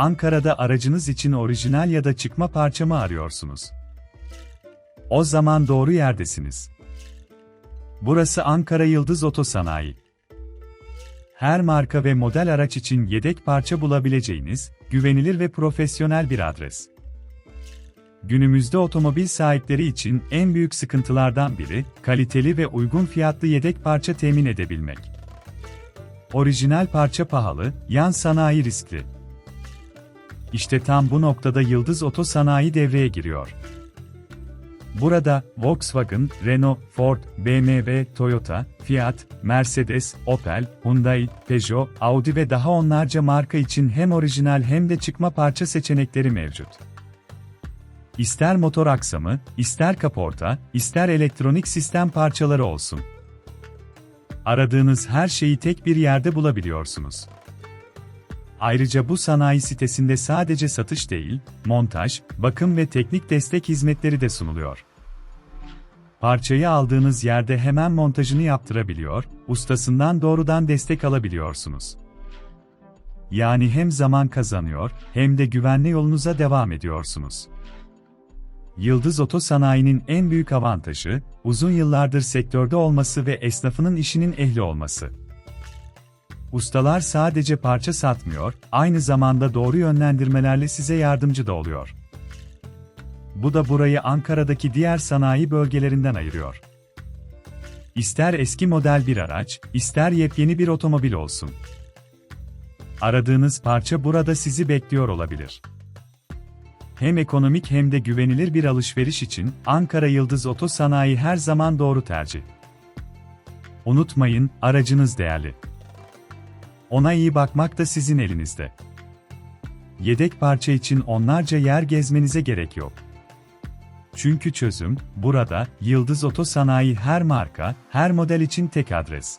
Ankara'da aracınız için orijinal ya da çıkma parça mı arıyorsunuz? O zaman doğru yerdesiniz. Burası Ankara Yıldız Otosanayi. Her marka ve model araç için yedek parça bulabileceğiniz, güvenilir ve profesyonel bir adres. Günümüzde otomobil sahipleri için en büyük sıkıntılardan biri, kaliteli ve uygun fiyatlı yedek parça temin edebilmek. Orijinal parça pahalı, yan sanayi riskli. İşte tam bu noktada Yıldız Oto Sanayi devreye giriyor. Burada Volkswagen, Renault, Ford, BMW, Toyota, Fiat, Mercedes, Opel, Hyundai, Peugeot, Audi ve daha onlarca marka için hem orijinal hem de çıkma parça seçenekleri mevcut. İster motor aksamı, ister kaporta, ister elektronik sistem parçaları olsun. Aradığınız her şeyi tek bir yerde bulabiliyorsunuz. Ayrıca bu sanayi sitesinde sadece satış değil, montaj, bakım ve teknik destek hizmetleri de sunuluyor. Parçayı aldığınız yerde hemen montajını yaptırabiliyor, ustasından doğrudan destek alabiliyorsunuz. Yani hem zaman kazanıyor, hem de güvenli yolunuza devam ediyorsunuz. Yıldız Oto Sanayi'nin en büyük avantajı, uzun yıllardır sektörde olması ve esnafının işinin ehli olması. Ustalar sadece parça satmıyor, aynı zamanda doğru yönlendirmelerle size yardımcı da oluyor. Bu da burayı Ankara'daki diğer sanayi bölgelerinden ayırıyor. İster eski model bir araç, ister yepyeni bir otomobil olsun. Aradığınız parça burada sizi bekliyor olabilir. Hem ekonomik hem de güvenilir bir alışveriş için Ankara Yıldız Oto Sanayi her zaman doğru tercih. Unutmayın, aracınız değerli. Ona iyi bakmak da sizin elinizde. Yedek parça için onlarca yer gezmenize gerek yok. Çünkü çözüm, burada, Yıldız Oto Sanayi her marka, her model için tek adres.